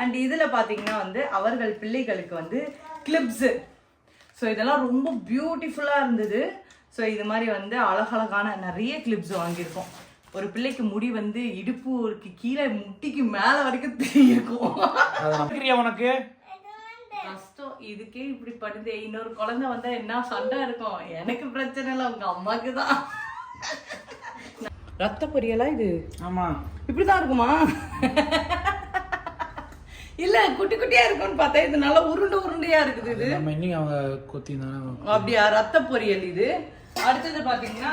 And இதில் பார்த்தீங்கன்னா வந்து அவர்கள் பிள்ளைகளுக்கு வந்து கிளிப்ஸு ஸோ இதெல்லாம் ரொம்ப பியூட்டிஃபுல்லாக இருந்தது. ஸோ இது மாதிரி வந்து அழகழகான நிறைய கிளிப்ஸ் வாங்கியிருக்கோம். ஒரு பிள்ளைக்கு முடி வந்து இடுப்புக்கு கீழே முட்டிக்கு மேலே வரைக்கும் இருக்கிறியா உனக்கு? கஷ்டம். இதுக்கே இப்படி படுது. இன்னொரு குழந்தை வந்தா என்ன சண்டை இருக்கும்? எனக்கு பிரச்சனை இல்லை உங்க அம்மாக்கு தான். ரத்த பொரியலா இது? ஆமா. இப்படிதான் இருக்குமா? குட்டி குட்டியா இருக்கும்னு பார்த்தா இது நல்லா உருண்டை உருண்டையா இருக்குது இது. நம்ம இன்னைக்கு அவங்க கொத்தி தானே அப்படியா ரத்த பொரியல் இது. அடுத்தது பாத்தீங்கன்னா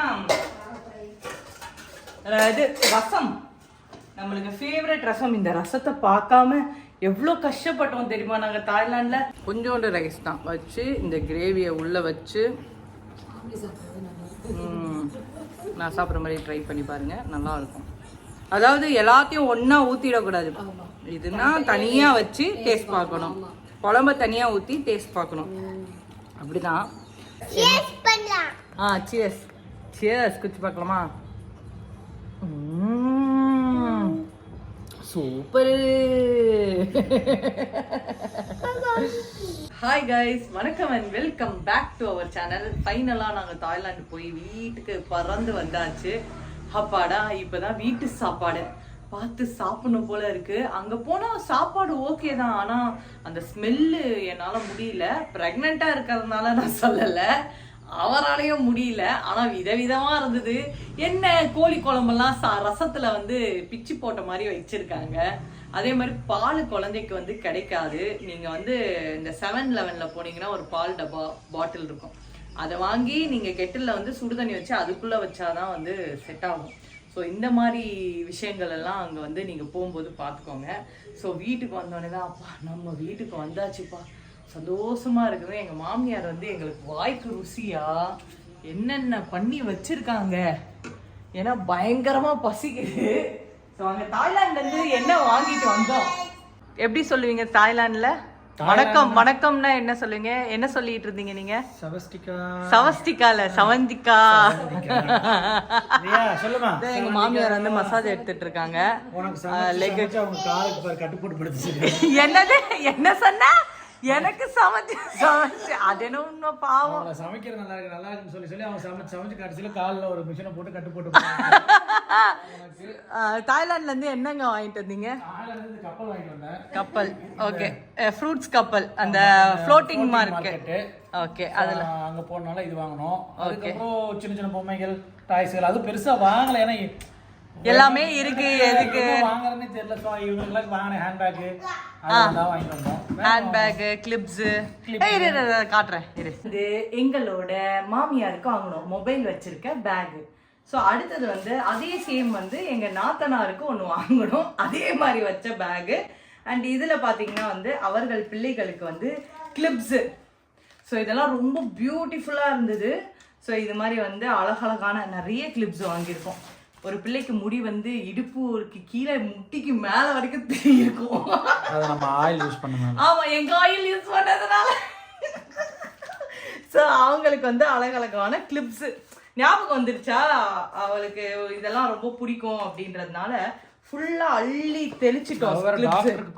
அஹ் இது ரசம். நம்மளுக்கு ஃபேவரட் ரசம். இந்த ரசத்தை பார்க்காம எவ்வளோ கஷ்டப்பட்டோம் தெரியுமா நாங்கள் தாய்லாண்டில் கொஞ்சோண்டு ரைஸ் தான் வச்சு இந்த கிரேவியை உள்ளே வச்சு. ம், நான் சாப்பிட்ற மாதிரி ட்ரை பண்ணி பாருங்க. நல்லா இருக்கும். அதாவது எல்லாத்தையும் ஒன்றா ஊற்றிடக்கூடாது இதுனா தனியாக வச்சு டேஸ்ட் பார்க்கணும். குழம்ப தனியாக ஊற்றி டேஸ்ட் பார்க்கணும். அப்படிதான். ஆ சியர்ஸ் சியர்ஸ் குச்சி பார்க்கலாமா? சூப்பர். ஹாய் கைஸ் வணக்கம் and welcome back to our channel ஃபைனலாக நாங்கள் தாய்லாந்து போய் வீட்டுக்கு பறந்து வந்தாச்சு. அப்பாடா இப்போதான் வீட்டு சாப்பாடு. பார்த்து சாப்பிடணும் போல இருக்கு. அங்கே போனால் சாப்பாடு ஓகே தான் ஆனால் அந்த ஸ்மெல்லு என்னால் முடியல. ப்ரெக்னெண்ட்டாக இருக்கிறதுனால நான் சொல்லலை. அவராலையும் முடியல. ஆனா விதவிதமா இருந்தது. என்ன கோழி குழம்பெல்லாம் சா ரசத்துல வந்து பிச்சு போட்ட மாதிரி வச்சிருக்காங்க. அதே மாதிரி பால் குழந்தைக்கு வந்து கிடைக்காது. நீங்க வந்து இந்த செவன் லெவன்ல போனீங்கன்னா ஒரு பால் டப்பா பாட்டில் இருக்கும். அதை வாங்கி நீங்கள் கெட்டில் வந்து சுடுதண்ணி வச்சு அதுக்குள்ள வச்சாதான் வந்து செட் ஆகும். ஸோ இந்த மாதிரி விஷயங்கள் எல்லாம் அங்கே வந்து நீங்கள் போகும்போது பார்த்துக்கோங்க ஸோ வீட்டுக்கு வந்தோடனே தான் அப்பா நம்ம வீட்டுக்கு வந்தாச்சுப்பா. சந்தோஷமாக இருக்குது எங்கள் மாமியார் வந்து எங்களுக்கு வாய்க்கு ருசியாக என்னென்ன பண்ணி வச்சுருக்காங்க. ஏன்னா பயங்கரமாக பசிக்குது. ஸோ அங்கே தாய்லாந்துலேருந்து என்ன வாங்கிட்டு வந்தோம்? எப்படி சொல்லுவீங்க தாய்லாண்டில் வணக்கம் வணக்கம்னா என்ன சொல்லுவீங்க என்ன சொல்லிட்டு இருந்தீங்க நீங்க? சவஸ்டிகா. சவஸ்டிகால சவந்திகா. சொல்லுமா? எங்க மாமியார் வந்து மசாஜ் எடுத்துட்டு இருக்காங்க. என்னது? என்ன சொன்ன? எனக்கு சமைச்சு சமைச்சு. அது என்ன உண்மை பாவம். அவங்கள சமைக்கிறது நல்லா இருக்கு நல்லா இருக்குன்னு சொல்லி சொல்லி அவங்க சமைச்சு சமைச்சு கடைசியில காலில் ஒரு மிஷினை போட்டு கட்டு போட்டு தாய்லாந்துல இருந்து என்னங்க வாங்கிட்டு வந்தீங்க? கப்பல் வாங்கிட்டு வந்தேன். கப்பல். ஓகே. ஃப்ரூட்ஸ் கப்பல். அந்த ஃப்ளோட்டிங் மார்க்கெட் ஓகே அதுல. அங்க போனால இது வாங்கணும் அதுக்கப்புறம் சின்ன சின்ன பொம்மைகள் டாய்ஸ்கள் அது பெருசா வாங்கல. ஏன்னா எல்லாமே இருக்கு எதுக்கு? வாங்குறதுனே தெரியல இவங்களுக்கு வாங்கின ஹேண்ட்பேக் அதெல்லாம் வாங்கிட்டு வந்தோம். ஹேண்ட்பேக் கிளிப்ஸ் இரு இது எங்களோட மாமியாருக்கு வாங்கணும். மொபைல் வச்சிருக்க பேக் ஸோ அடுத்தது வந்து அதே சேம் வந்து எங்க நாத்தனாருக்கு ஒன்று வாங்கணும். அதே மாதிரி வச்ச பேகு அண்ட் இதில் பார்த்தீங்கன்னா வந்து அவர்கள் பிள்ளைகளுக்கு வந்து கிளிப்ஸு ஸோ இதெல்லாம் ரொம்ப பியூட்டிஃபுல்லாக இருந்தது. ஸோ இது மாதிரி வந்து அழகழகான நிறைய கிளிப்ஸ் வாங்கியிருக்கோம். ஒரு பிள்ளைக்கு முடி வந்து இடுப்புக்கு கீழே முட்டிக்கு மேலே வரைக்கும் இருக்கும் அதை நம்ம ஆயில் யூஸ் பண்ணணும் ஆமா எங்க ஆயில் யூஸ் பண்ணதுனால. ஸோ அவங்களுக்கு வந்து அழகழகான கிளிப்ஸ் ஞாபகம் வந்துருச்சா? அவளுக்கு இதெல்லாம் ரொம்ப பிடிக்கும் அப்படின்றதுனால ஃபுல்லா அள்ளி தெளிச்சிட்டோம். டாக்டருக்கு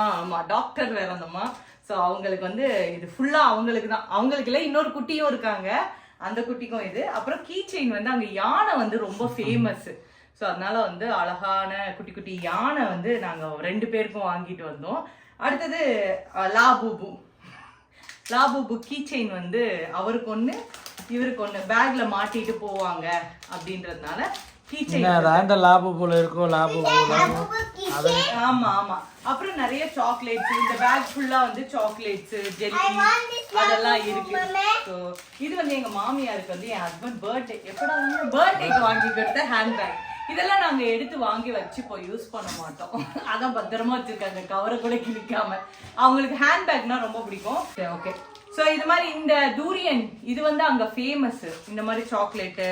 ஆமா டாக்டர் வேற அந்தம்மா ஸோ அவங்களுக்கு வந்து இது ஃபுல்லா அவங்களுக்கு தான். அவங்களுக்கு இல்லை இன்னொரு குட்டியும் இருக்காங்க. அந்த குட்டிக்கும் இது. அப்புறம் கீ செயின் வந்து அங்கே யானை வந்து ரொம்ப ஃபேமஸ் ஸோ அதனால வந்து அழகான குட்டி குட்டி யானை வந்து நாங்கள் ரெண்டு பேருக்கும் வாங்கிட்டு வந்தோம். அடுத்தது லாபூபு. லாபூபு கீ செயின் வந்து அவருக்கு ஒன்று இவருக்கு ஒன்று பேக்கில் மாட்டிட்டு போவாங்க அப்படின்றதுனால செயின் அந்த லாபு போல இருக்கும் லாபு போல ஆமா ஆமா. அப்புறம் நிறைய சாக்லேட்ஸ் இந்த பேக் ஃபுல்லா வந்து சாக்லேட்ஸ் ஜெல்லி அதெல்லாம் இருக்கு. ஸோ இது வந்து எங்க மாமியாருக்கு வந்து என் ஹஸ்பண்ட் பர்த்டே எப்படா பர்த்டேக்கு வாங்கி கொடுத்த ஹேண்ட் பேக் இதெல்லாம் நாங்க எடுத்து வாங்கி வச்சுப்போம் யூஸ் பண்ண மாட்டோம். அதான் பத்திரமா வச்சிருக்காங்க கவரை கூட கிழிக்காம. அவங்களுக்கு ஹேண்ட் பேக்னா ரொம்ப பிடிக்கும். ஓகே ஸோ இது மாதிரி இந்த தூரியன் இது வந்து அங்க ஃபேமஸ் இந்த மாதிரி சாக்லேட்டு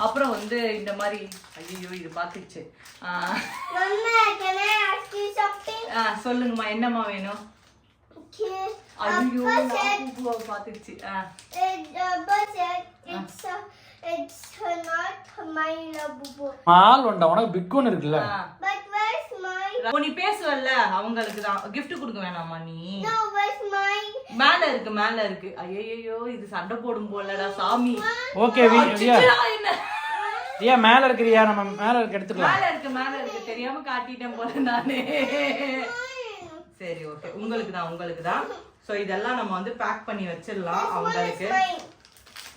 அப்புறம் வந்து இந்த மாதிரி ஐயோ இது பார்த்துச்சு? ஆ, சொல்லுங்கம்மா என்னம்மா வேணும். ஐயோ பார்த்துச்சு ஆ. Uh. மால் ஒண்டா உனக்கு பிக் ஒன் இருக்குல்ல. அப்போ நீ பேசுவல்ல? அவங்களுக்கு தான். Gift கொடுக்க வேணாமா நீ? மேல இருக்கு மேல இருக்கு. ஐயோ இது சண்டை போடும் போலடா சாமி. ஓகே ரியா அடிச்சுடா என்ன? ரியா மேல இருக்கிறியா? நம்ம மேல இருக்க எடுத்துக்கலாம். மேல இருக்கு மேல இருக்கு. தெரியாம காட்டிட்டேன் போல நானு. சரி ஓகே உங்களுக்கு தான் உங்களுக்கு தான். சோ இதெல்லாம் நம்ம வந்து பேக் பண்ணி வச்சிடலாம் அவங்களுக்கு.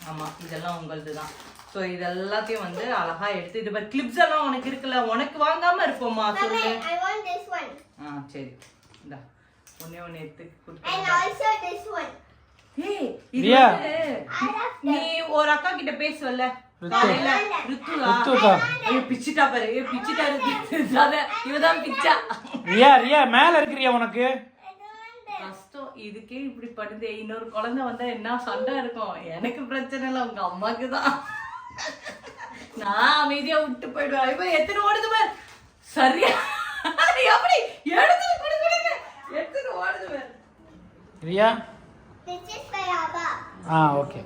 Mine. ஆமா இதெல்லாம் உங்களது தான் சோ இது எல்லாத்தையும் வந்து அழகா எடுத்து இது கிளிப்ஸ் எல்லாம் உனக்கு இருக்குல்ல உனக்கு வாங்காம இருப்போமா சொல்லு. ஆ சரி. இந்தா ஒண்ணே ஒண்ணு எடுத்து நீ ஒரு அக்கா கிட்ட பேசுவல்ல? காலையில ருத்துக்கா. ஐயோ பிச்சிட்டா பாரு. ஏய் பிச்சிட்டா இருக்கு இவதான் பிச்சா. ரியா ரியா மேல இருக்கிறியா உனக்கு I don't want that. கஷ்டம் இதுக்கே இப்படி படுதே. இன்னொரு குழந்தை வந்தா என்ன சண்டை இருக்கும்? எனக்கு பிரச்சனை இல்லை உங்க அம்மாக்கு தான். நான் அமைதியா விட்டு போயிடுவேன். இப்ப எத்தனை ஓடுது பாரு. சரியா? நீ அப்படி எடுத்து ஓடுது பாரு. ரியா. ஆ ஓகே.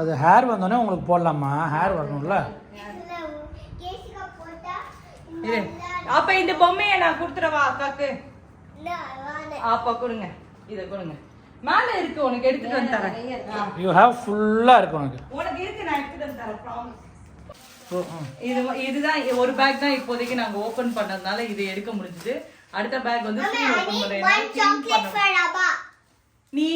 அது ஹேர் வந்தோடனே உங்களுக்கு போடலாமா? ஹேர் வரணும்ல. அப்ப இந்த பொம்மையை நான் கொடுத்துறவா அக்காக்கு. அப்பா கொடுங்க. இத கொடுங்க. மேல இருக்கு உனக்கு எடுத்துட்டு வந்து தரேன். யூ ஹேவ் ஃபுல்லா இருக்கு உனக்கு. உனக்கு இருக்கு நான் எடுத்துட்டு வந்து தரேன் ப்ராமிஸ். இது இதுதான் ஒரு பேக் தான் இப்போதைக்கு நாங்க ஓபன் பண்ணதுனால இது எடுக்க முடிஞ்சது. அடுத்த பேக் வந்து need பண்ணேன். நீ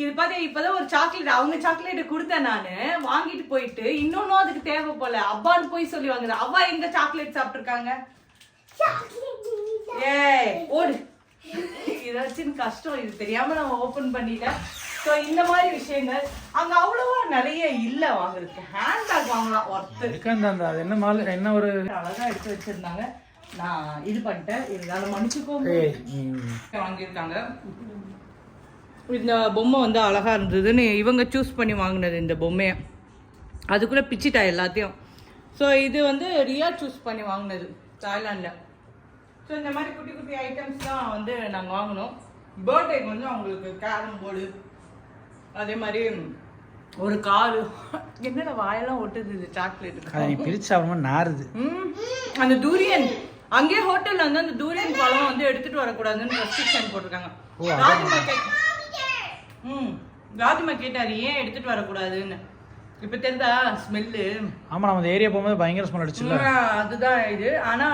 இது பாத்து இப்பதான் ஒரு சாக்லேட் அவங்க சாக்லேட் கொடுத்தேன் நானு. வாங்கிட்டு போயிட்டு இன்னொன்னும் அதுக்கு தேவை போல. அப்பான்னு போய் சொல்லி வாங்குது அவ்வா எங்க சாக்லேட் சாப்பிட்டுருக்காங்க. ஏய் ஓடு. இதை வச்சு கஷ்டம் இது தெரியாம நான் ஓபன் பண்ணிட்டேன் ஸோ இந்த மாதிரி விஷயங்கள் அங்க அவ்வளவா நிறைய இல்ல வாங்குறதுக்கு. ஹேண்ட்பேக் வாங்கலாம் ஒர்த்து அது என்ன மால் என்ன ஒரு அழகா எடுத்து வச்சிருந்தாங்க. நான் இது பண்ணிட்டேன். இருந்தாலும் மன்னிச்சுக்கோ. வாங்கியிருக்காங்க. இந்த பொம்மை வந்து அழகா இருந்ததுன்னு இவங்க சூஸ் பண்ணி வாங்கினது இந்த பொம்மையை. அதுக்குள்ள பிச்சிட்டா எல்லாத்தையும். ஸோ இது வந்து ரியா சூஸ் பண்ணி வாங்கினது தாய்லாண்டில் ஸோ இந்த மாதிரி குட்டி குட்டி ஐட்டம்ஸ் தான் வந்து நாங்கள் வாங்கினோம். பர்த்டேக்கு வந்து அவங்களுக்கு கேரம் போர்டு அதே மாதிரி ஒரு காரு என்னடா வாயெல்லாம் ஒட்டுது இது சாக்லேட் பிரிச்சு சாப்பிடும்போது நாறுது. ம். அந்த தூரியன் அங்கேயே ஹோட்டல்ல வந்து அந்த தூரியன் பழம் வந்து எடுத்துட்டு வரக்கூடாதுன்னு ரெஸ்ட்ரிக்ஷன் போட்டிருக்காங்க. ராஜ்மா ம். ராஜ்மா கேட்டாரு ஏன் எடுத்துட்டு வரக்கூடாதுன்னு? இப்ப தெரியுதா ஸ்மெல்லு? ஆமா நம்ம இந்த ஏரியா போகும்போது பயங்கர ஸ்மெல் அடிச்சுல அதுதான் இது. ஆனா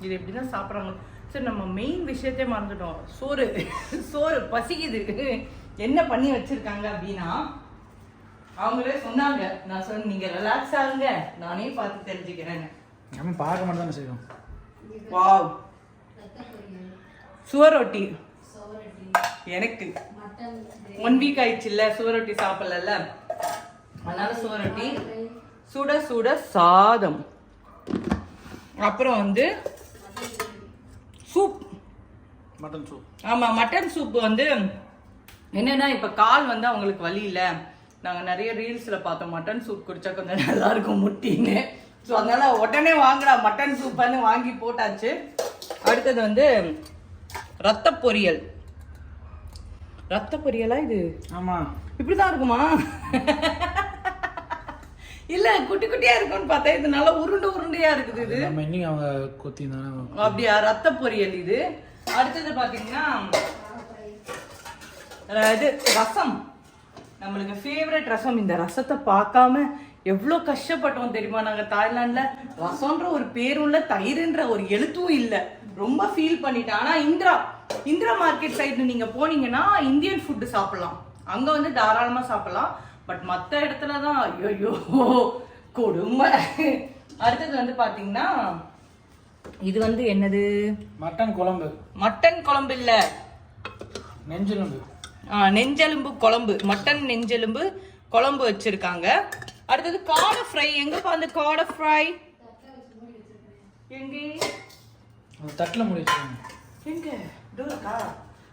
இது எப்படிதான் சாப்பிட்றாங்க சரி நம்ம மெயின் விஷயத்தையே மறந்துட்டோம். சோறு. சோறு பசிக்குது. என்ன பண்ணி வச்சிருக்காங்க அப்படின்னா அவங்களே சொன்னாங்க. நான் சொன்ன நீங்க ரிலாக்ஸ் ஆகுங்க. நானே பார்த்து தெரிஞ்சுக்கிறேன்னு. நம்ம பார்க்க மட்டும் தானே செய்வோம் வாவ் சுவரொட்டி எனக்கு. ஒன் வீக் ஆயிடுச்சுல்ல சுவரொட்டி சாப்பிடல அதனால சுவரொட்டி சுட சுட சாதம். அப்புறம் வந்து சூப் மட்டன் சூப் ஆமா மட்டன் சூப் வந்து என்னன்னா இப்ப கால் வந்து அவங்களுக்கு வலி இல்ல. நாங்க நிறைய ரீல்ஸ்ல பார்த்தோம் மட்டன் சூப் குடிச்சா கொஞ்சம் நல்லா இருக்கும் முட்டின்னு. ஸோ அதனால உடனே வாங்குறா மட்டன் சூப்னு வாங்கி போட்டாச்சு. அடுத்தது வந்து ரத்த பொரியல். ரத்த பொரியலா இது? ஆமா. இப்படிதான் இருக்குமா? இல்ல குட்டி குட்டியா இருக்கும்னு பார்த்தா இது நல்லா உருண்டை உருண்டையா இருக்குது இது. நம்ம இன்னைக்கு அவங்க கொத்தி தானே அப்படியா ரத்த பொரியல் இது. அடுத்தது பாத்தீங்கன்னா இது ரசம். நம்மளுக்கு ஃபேவரட் ரசம். இந்த ரசத்தை பார்க்காம எவ்வளோ கஷ்டப்பட்டோம் தெரியுமா? நாங்கள் தாய்லாண்டில் ரசம்ன்ற ஒரு பேரும் இல்லை தயிர்ன்ற ஒரு எழுத்தும் இல்லை. ரொம்ப ஃபீல் பண்ணிட்டேன். ஆனால் இந்திரா இந்திரா மார்க்கெட் சைடு நீங்கள் போனீங்கன்னா இந்தியன் ஃபுட்டு சாப்பிடலாம். அங்கே வந்து தாராளமாக சாப்பிடலாம். பட் மற்ற இடத்துல தான் ஐயோ கொடுமை. அடுத்தது வந்து பார்த்தீங்கன்னா இது வந்து என்னது? மட்டன் குழம்பு. மட்டன் குழம்பு இல்ல. நெஞ்செலும்பு. நெஞ்செலும்பு குழம்பு. மட்டன் நெஞ்செலும்பு குழம்பு வச்சிருக்காங்க. அடுத்தது காடை ஃப்ரை எங்கப்பா அந்த காடை ஃப்ரை எங்க? தட்டில் முடி எங்க?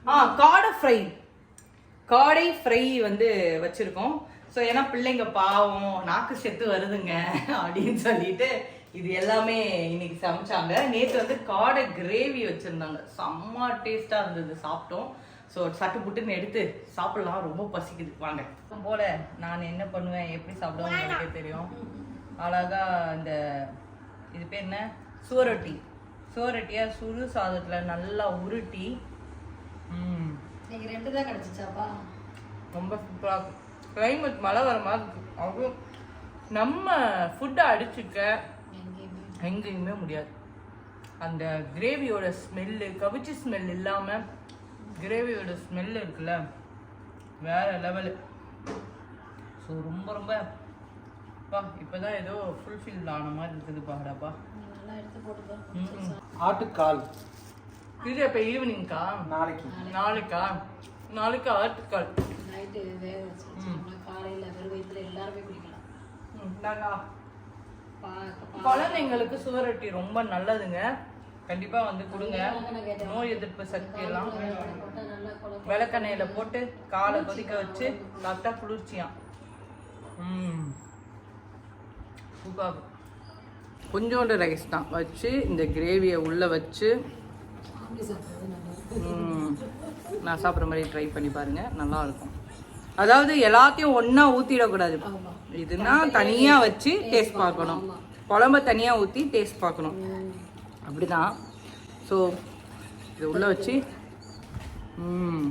ஆ காடை ஃப்ரை. காடை ஃப்ரை வந்து வச்சுருக்கோம். ஸோ ஏன்னா பிள்ளைங்க பாவம் நாக்கு செத்து வருதுங்க அப்படின்னு சொல்லிட்டு இது எல்லாமே இன்னைக்கு சமைச்சாங்க. நேற்று வந்து காடை கிரேவி வச்சுருந்தாங்க. செம்ம டேஸ்ட்டாக இருந்தது சாப்பிட்டோம். ஸோ சட்டு புட்டுன்னு எடுத்து சாப்பிடலாம். ரொம்ப பசிக்குது. வாங்க. போல நான் என்ன பண்ணுவேன்? எப்படி சாப்பிடுவேன் எனக்கே தெரியும். அழகா இந்த இது பேர் என்ன? சுவரொட்டி. சுவரொட்டியா சுடு சாதத்துல நல்லா உருட்டி. ம். இன்னைக்கு ரெண்டு தான் கிடைச்சிச்சாப்பா? ரொம்ப சூப்பராக இருக்கும் கிளைமேட் மழை வர மாதிரி இருக்கு. அவ்வளோ நம்ம ஃபுட்டை அடிச்சுக்க எங்கேயுமே. முடியாது. அந்த கிரேவியோட ஸ்மெல்லு கவிச்சி ஸ்மெல் இல்லாமல் கிரேவியோட ஸ்மெல் இருக்குல்ல வேற லெவலு ஸோ ரொம்ப ரொம்ப பா இப்போதான் ஏதோ ஃபுல்ஃபில் ஆன மாதிரி இருக்குது பாடாப்பா. நல்லா எடுத்து போட்டுக்கோ. ம் ஆட்டுக்கால். இது இப்போ ஈவினிங்க்கா நாளைக்கு. நாளைக்கா? நாளைக்கு ஆட்டுக்கால். நைட்டு வேக வச்சு வச்சோம்னா காலையில வெறும் வயிற்றுல எல்லாருமே குடிக்கலாம். பா- குழந்தைங்களுக்கு சுவரொட்டி ரொம்ப நல்லதுங்க. கண்டிப்பா வந்து கொடுங்க. நோய் எதிர்ப்பு சக்தி எல்லாம் விளக்கெண்ணெயில போட்டு காலை கொதிக்க வச்சு சாப்பிட்டா குளிர்ச்சியாம் ம். சூப்பர். கொஞ்சோண்டு ரைஸ் தான் வச்சு இந்த கிரேவியை உள்ள வச்சு. அப்படி நான் சாப்பிட்ற மாதிரி ட்ரை பண்ணி பாருங்க நல்லா இருக்கும். அதாவது எல்லாத்தையும் ஒண்ணா ஊத்திடக்கூடாது. ஆமா. இதுனா தனியா வச்சு டேஸ்ட் பார்க்கணும். குழம்ப தனியா ஊத்தி டேஸ்ட் பார்க்கணும். அப்படிதான். ஸோ இது உள்ள வச்சு. ம்.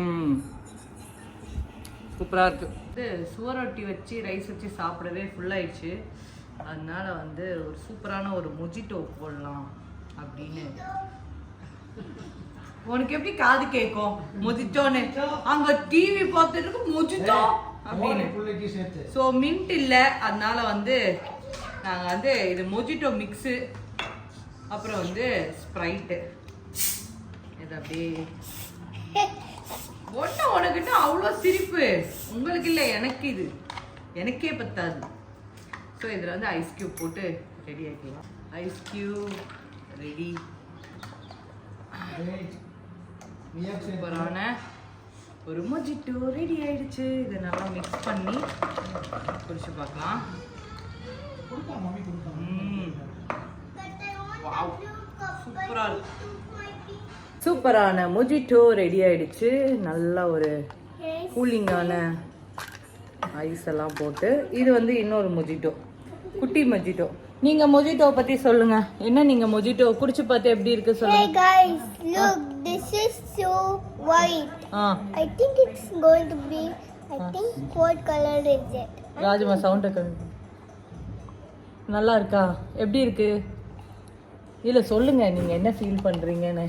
ம். சூப்பராக இருக்கு. இது சுவரொட்டி வச்சு ரைஸ் வச்சு சாப்பிடவே ஆயிடுச்சு. அதனால வந்து ஒரு சூப்பரான ஒரு மொஜிட்டோ போடலாம் அப்படின்னு. உனக்கு எப்படி காது கேட்கும் மொஜிட்டோன்னு அங்க டிவி பார்த்துட்டு மொஜிட்டோ அப்படின்னு. ஸோ மின்ட் இல்லை. அதனால வந்து நாங்கள் வந்து இது மொஜிட்டோ மிக்ஸு அப்புறம் வந்து ஸ்ப்ரைட்டு இது அப்படியே ஒன்று உனக்கிட்ட அவ்வளோ சிரிப்பு. உங்களுக்கு இல்லை எனக்கு இது. எனக்கே பத்தாது. ஸோ இதில் வந்து ஐஸ் கியூப் போட்டு ரெடி ஆக்கிக்கலாம் ஐஸ் கியூப் ரெடி சூப்பரான ஒரு மொஜிட்டோ ரெடி ஆயிடுச்சு. இதை நல்லா மிக்ஸ் பண்ணி குடிச்சு பார்க்கலாம். கொடுக்கலாம் மம்மி கொடுக்கலாம் ம் But I want Wow. a blue cup. சூப்பரா but இருக்கு. சூப்பரான மொஜிட்டோ ரெடி ஆயிடுச்சு. நல்ல ஒரு. கூலிங்கான ஐஸ் எல்லாம் போட்டு இது வந்து இன்னொரு மொஜிட்டோ. குட்டி மொஜிட்டோ. நீங்க மொஜிட்டோ பத்தி சொல்லுங்க. என்ன நீங்க மொஜிட்டோ? குடிச்சு பார்த்து எப்படி இருக்கு Hey சொல்லுங்க guys, look, this is so white. Ah. I think it's going to be, I think what color is it? Rajma சவுண்டை கம்மி. நல்லா இருக்கா? எப்படி இருக்கு? இல்ல சொல்லுங்க. நீங்க என்ன ஃபீல் பண்றீங்கன்னு.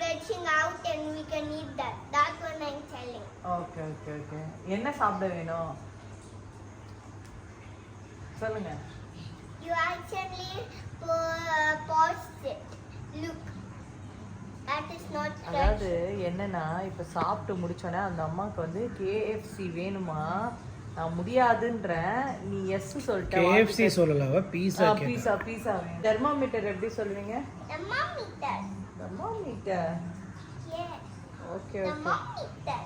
stretching out and we can eat that. That's what I'm telling. Okay okay okay என்ன சாப்பிட வேணும் சொல்லுங்க You actually uh, paused it. Look. That is not அதாவது. என்னன்னா இப்ப சாப்பிட்டு முடிச்சோன்னே அந்த அம்மாவுக்கு வந்து கேஎஃப்சி வேணுமா நான் முடியாதுன்றேன் நீ எஸ் சொல்லிட்ட கேஎஃப்சி சொல்லல பீஸா பீஸா பீஸா தெர்மாமீட்டர் எப்படி சொல்லுவீங்க The thermometer. Yes. Okay, okay. Thermometer.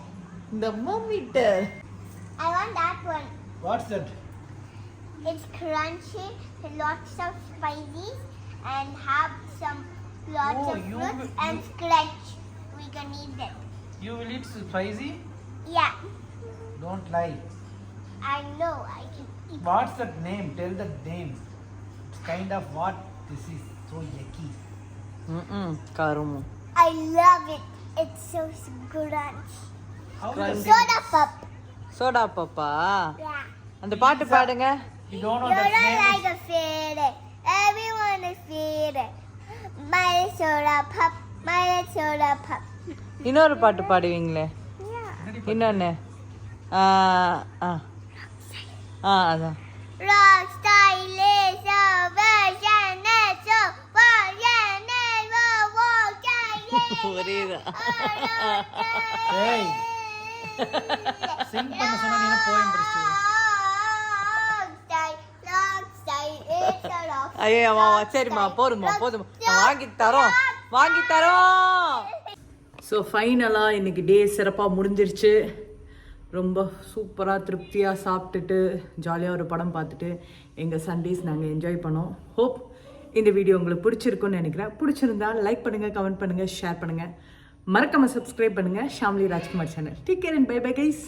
Thermometer. I want that one. What's that? It's crunchy, lots of spices, and have some lots oh, of fruits will, and you... scratch. We can eat that. You will eat spicy? Yeah. Don't lie. I know. I can eat. What's that name? Tell the name. It's kind of what this is. So yucky. Hmm கருமு I love it. It's so. Crunchy. Soda pop. Soda பாப்பா Yeah. அந்த பாட்டு பாடுங்க you don't know You're that not name like a fairy. Everyone is fairy. My soda pop. My soda pop. இன்னொரு பாட்டு பாடுவீங்களே Yeah. இன்னொன்னு ஆ ஆ ஆ அதான் Rock style is over. Janet, தான் ஏய். சிங் பண்ண சொன்னா நீ போயம் படிச்சு ஐயோ சரிம்மா போதும்மா போதும்மா. நான் வாங்கி தரோம் வாங்கி தரோம். ஸோ ஃபைனலாக இன்னைக்கு டே சிறப்பாக முடிஞ்சிருச்சு. ரொம்ப சூப்பராக திருப்தியாக சாப்பிட்டுட்டு ஜாலியாக ஒரு படம் பார்த்துட்டு எங்கள் சண்டேஸ் நாங்கள் என்ஜாய் பண்ணோம். ஹோப் இந்த வீடியோ உங்களுக்கு பிடிச்சிருக்குன்னு நினைக்கிறேன். பிடிச்சிருந்தா லைக் பண்ணுங்கள் கமெண்ட் பண்ணுங்கள் ஷேர் பண்ணுங்கள் மறக்காமல் சப்ஸ்கிரைப் பண்ணுங்கள் Shamli Rajkumar channel take care and bye bye guys